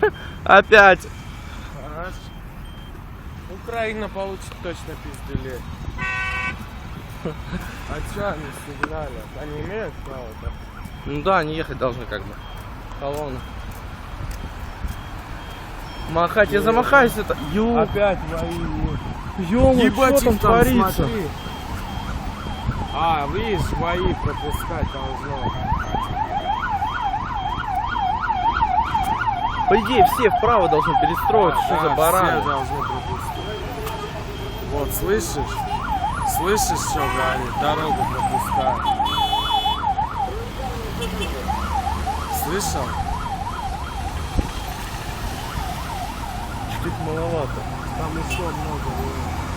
Опять. Хорошо. Украина получит точно пиздюлей. А чё они сигналят? Они имеют право так? Ну да, они ехать должны как бы. Колонна. Махать, я замахаюсь это. Ё, Опять вои. ё что там творится? А, видишь, вои пропускать должно. По идее, все вправо должны перестроиться. Что за Все бараны? должны пропустить. Вот, слышишь? Слышишь, что говорит? Дорогу пропускают. Слышал? Чуть маловато. Там еще много вои.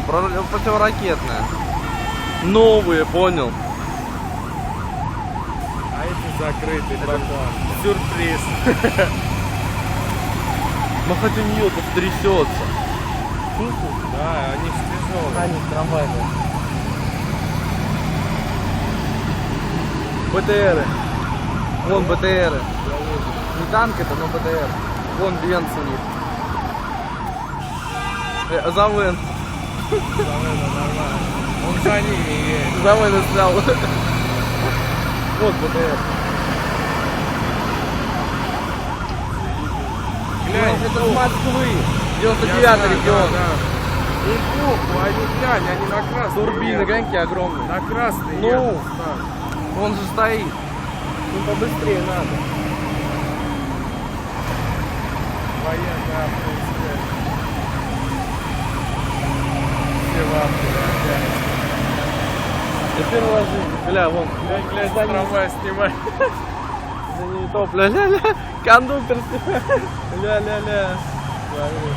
Ну, про- противоракетная. Новые, понял. А эти закрыты, братан. Сюрприз. Махать у нее тут трясется. Да, они ж тяжелые. Они трамвайные. БТРы. Вон БТРы. Не танк это, но БТР. Вон Венц у них. Э, Завен. Он за ними едет. Завен снял. Вот БТР. Глянь, Это с Москвы. Я 99 знаю, регион. Им похуй, они глянь, они на красный. Турбины, глянь, какие огромные. На красный Ну. Он же стоит. Ну побыстрее надо. Военная автобусная. Опять. Теперь ложи. Бля, вон. Глянь, глянь, За трамвай снимай. За ней топ, ля-ля-ля. Кондуктор снимает. Ля-ля-ля. Смотри.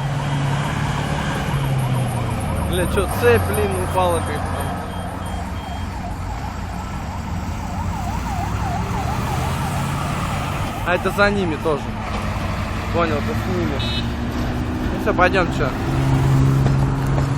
Бля, чё, цепь, блин, упала как-то. А это за ними тоже. Понял, это с ними. Ну все, пойдем, чё.